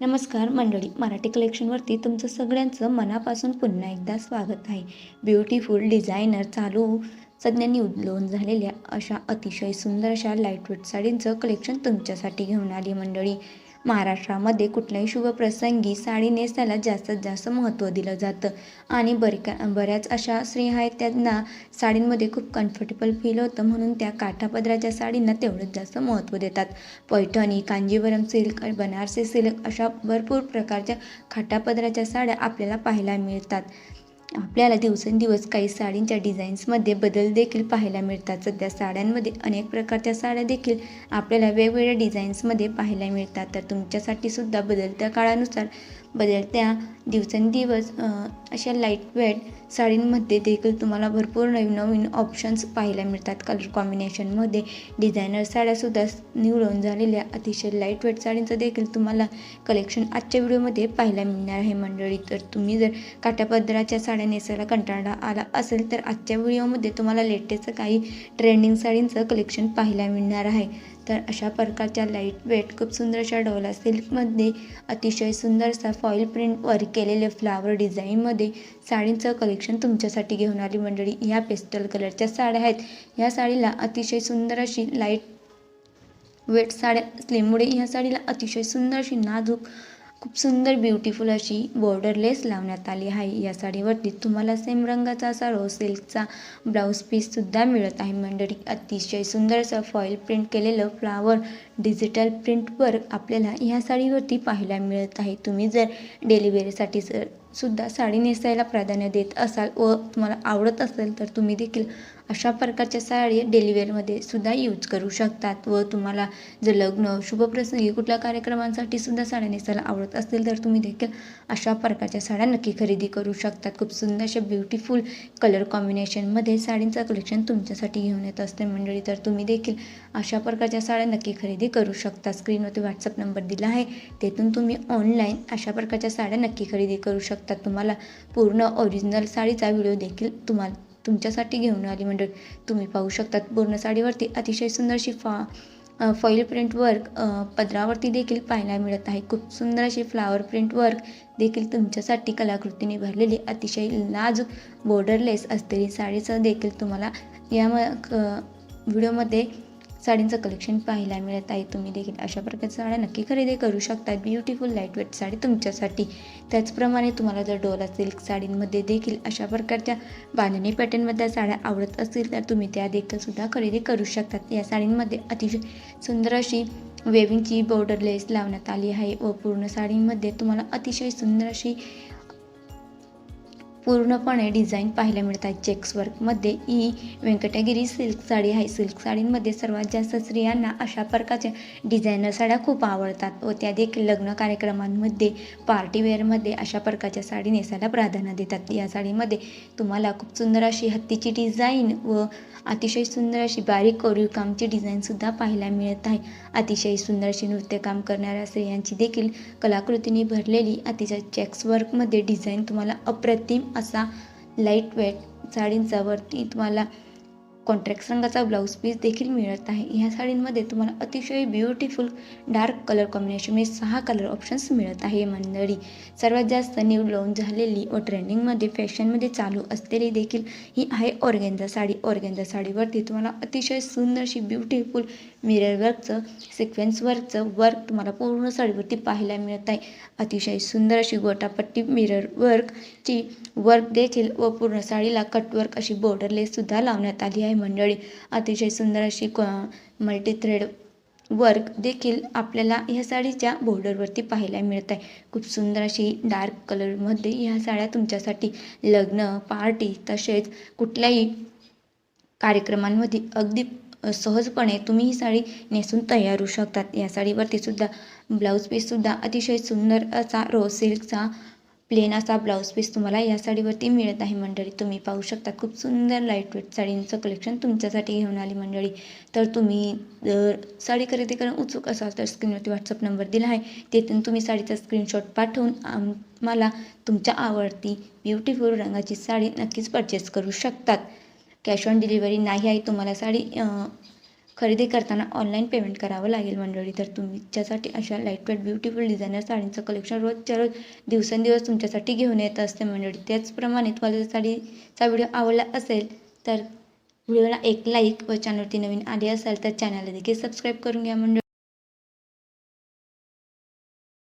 नमस्कार मंडळी मराठी कलेक्शनवरती तुमचं सगळ्यांचं मनापासून पुन्हा एकदा स्वागत आहे. ब्युटिफुल डिझायनर चालू सज्ञांनी उदलोन झालेल्या अशा अतिशय सुंदर अशा लाईटवेट साडींचं कलेक्शन तुमच्यासाठी घेऊन आली मंडळी. महाराष्ट्रामध्ये कुठल्याही शुभप्रसंगी साडी नेसायला जास्तीत जास्त महत्त्व दिलं जातं. आणि बरका बऱ्याच अशा स्त्रिया आहेत त्यांना साडींमध्ये खूप कम्फर्टेबल फील होतं. म्हणून त्या काठापदराच्या साडींना तेवढंच जास्त महत्त्व देतात. पैठणी कांजीवरम सिल्क बनारसी सिल्क अशा भरपूर प्रकारच्या काठापदराच्या साड्या आपल्याला पाहायला मिळतात. आपल्याला दिवसेंदिवस काही साडींच्या डिझाईन्समध्ये बदल देखील पाहायला मिळतात. सध्या साड्यांमध्ये अनेक प्रकारच्या साड्या देखील आपल्याला वेगवेगळ्या डिझाईन्समध्ये पाहायला मिळतात. तर तुमच्यासाठी सुद्धा बदलत्या काळानुसार बदलत्या दिवसेंदिवस अशा लाइट वेट साडींमध्ये देखील तुम्हाला भरपूर नवीन नवीन ऑप्शन्स पाहायला मिळतात. कलर कॉम्बिनेशनमध्ये डिझायनर साड्यासुद्धा निवडून झालेल्या अतिशय लाइट वेट साडींचं देखील तुम्हाला कलेक्शन आजच्या व्हिडिओमध्ये पाहायला मिळणार आहे मंडळी. तर तुम्ही जर काट्यापदराच्या साड्या नेसायला कंटाळा आला असेल तर आजच्या व्हिडिओमध्ये तुम्हाला लेटेस्ट काही ट्रेंडिंग साडींचं कलेक्शन पाहायला मिळणार आहे. तर अशा प्रकारच्या लाइट वेट खूप सुंदर अशा डोला सिल्कमध्ये अतिशय सुंदरसा फॉईल प्रिंटवर केलेले फ्लावर डिझाईनमध्ये साडींचं कलेक्शन तुमच्यासाठी घेऊन आली मंडळी. ह्या पेस्टल कलरच्या साड्या आहेत. ह्या साडीला अतिशय सुंदर अशी लाइट वेट साड्या असल्यामुळे ह्या साडीला अतिशय सुंदर अशी नाजूक खूप सुंदर ब्युटिफुल अशी बॉर्डरलेस लावण्यात आली आहे. या साडीवरती तुम्हाला सेम रंगाचा असा रो सिल्कचा ब्लाऊज पीससुद्धा मिळत आहे. मंडळी अतिशय सुंदर असं फॉईल प्रिंट केलेलं फ्लावर डिजिटल प्रिंटवर आपल्याला ह्या साडीवरती पाहायला मिळत आहे. तुम्ही जर डेली जर सुद्धा साडी नेसायला प्राधान्य देत असाल व तुम्हाला आवडत असेल तर तुम्ही देखील अशा प्रकारच्या साडी डेलिवेअरमध्ये सुद्धा यूज करू शकतात व तुम्हाला जर लग्न शुभप्रसंगी कुठल्या कार्यक्रमांसाठी सुद्धा साड्या नेसायला आवडत असेल तर तुम्ही देखील अशा प्रकारच्या साड्या नक्की खरेदी करू शकतात. खूप सुंदर अशा ब्युटिफुल कलर कॉम्बिनेशनमध्ये साडींचं कलेक्शन तुमच्यासाठी घेऊन येत असते. मंडळी तर तुम्ही देखील अशा प्रकारच्या साड्या नक्की खरेदी करू शकता. स्क्रीनवरती व्हॉट्सअप नंबर दिला आहे. तेथून तुम्ही ऑनलाईन अशा प्रकारच्या साड्या नक्की खरेदी करू शकता. तुम्हाला पूर्ण ओरिजिनल साडीचा व्हिडिओ देखील तुम्हाला तुमच्यासाठी घेऊन आली मंडळ. तुम्ही पाहू शकतात. पूर्ण साडीवरती अतिशय सुंदरशी फा फॉईल प्रिंट वर्क पदरावरती देखील पाहायला मिळत आहे. खूप सुंदर अशी फ्लावर प्रिंट वर्क देखील तुमच्यासाठी कलाकृतीने भरलेली अतिशय नाजूक बॉर्डरलेस असलेली साडीचं देखील तुम्हाला या म- क- व्हिडिओमध्ये साडींचं कलेक्शन पाहायला मिळत आहे. तुम्ही देखील अशा प्रकारच्या साड्या नक्की खरेदी करू शकता. ब्युटिफुल लाईटवेट साडी तुमच्यासाठी. त्याचप्रमाणे तुम्हाला जर डोला सिल्क साडींमध्ये देखील अशा प्रकारच्या बांधणी पॅटर्नमधल्या साड्या आवडत असतील तर तुम्ही त्या देखील सुद्धा खरेदी करू शकतात या साडींमध्ये अतिशय सुंदर अशी वेविंगची बॉर्डर लेस लावण्यात आली आहे व पूर्ण साडीमध्ये तुम्हाला अतिशय सुंदर अशी पूर्णपणे डिझाईन पाहायला मिळतात चेक्स वर्कमध्ये ही व्यंकटगिरी सिल्क साडी आहे. सिल्क साडींमध्ये सर्वात जास्त स्त्रियांना अशा प्रकारच्या डिझायनर साड्या खूप आवडतात. व त्या देखील लग्न कार्यक्रमांमध्ये पार्टीवेअरमध्ये अशा प्रकारच्या साडी नेसायला प्राधान्य देतात. या साडीमध्ये तुम्हाला खूप सुंदर अशी हत्तीची डिझाईन व अतिशय सुंदर अशी बारीक कोरीव कामची डिझाईनसुद्धा पाहायला मिळत आहे. अतिशय सुंदर अशी नृत्यकाम करणाऱ्या स्त्रियांची देखील कलाकृतीने भरलेली अतिशय चेक्स वर्कमध्ये डिझाईन तुम्हाला अप्रतिम असा लाइट वेट साडींचा वरती तुम्हाला कॉन्ट्रॅक्ट रंगाचा ब्लाऊज पीस देखील मिळत आहे ह्या साडींमध्ये तुम्हाला अतिशय ब्युटिफुल डार्क कलर कॉम्बिनेशन म्हणजे सहा कलर ऑप्शन्स मिळत आहे मंडळी. सर्वात जास्त न्यू लॉन्च झालेली व ट्रेंडिंगमध्ये फॅशनमध्ये चालू असलेली देखील ही आहे ऑर्गेंजा साडी. ऑर्गेंजा साडीवरती तुम्हाला अतिशय सुंदर अशी ब्युटिफुल मिरर वर्कचं सिक्वेन्स वर्कचं वर्क तुम्हाला पूर्ण साडीवरती पाहायला मिळत आहे. अतिशय सुंदर अशी गोटापट्टी मिरर वर्कची वर्क देखील व पूर्ण साडीला कटवर्क अशी बॉर्डरलेससुद्धा लावण्यात आली आहे. मंडळी. अतिशय सुंदर अशी मल्टी थ्रेड वर्क देखील आपल्याला ह्या साडीच्या बॉर्डरवरती पाहायला मिळत आहे. खूप सुंदर अशी डार्क कलरमध्ये ह्या साड्या तुमच्यासाठी लग्न पार्टी तसेच कुठल्याही कार्यक्रमांमध्ये अगदी सहजपणे तुम्ही ही साडी नेसून तयार होऊ शकतात. या साडीवरती सुद्धा ब्लाऊज पीससुद्धा अतिशय सुंदर असा रो सिल्कचा प्लेन असा ब्लाऊज पीस तुम्हाला या साडीवरती मिळत आहे मंडळी. तुम्ही पाहू शकता खूप सुंदर लाइट वेट साडींचं कलेक्शन तुमच्यासाठी घेऊन आली मंडळी. तर तुम्ही जर साडी खरेदी करून उत्सुक असाल तर स्क्रीनवरती व्हॉट्सअप नंबर दिला आहे. तेथून तुम्ही साडीचा स्क्रीनशॉट पाठवून आम्हाला तुमच्या आवडती ब्युटिफुल रंगाची साडी नक्कीच परचेस करू शकतात. कॅश ऑन डिलिव्हरी नाही आहे तुम्हाला साडी खरेदी करताना ऑनलाईन पेमेंट करावं लागेल मंडळी. तर तुमच्यासाठी अशा लाईटवेट ब्युटिफुल डिझायनर साडींचं कलेक्शन रोजच्या रोज दिवसेंदिवस तुमच्यासाठी घेऊन येत असते मंडळी. त्याचप्रमाणे तुम्हाला जर साडीचा व्हिडिओ आवडला असेल तर व्हिडिओला एक लाईक व चॅनलवरती नवीन आली असाल तर चॅनलला देखील सबस्क्राईब करून घ्या मंडळी.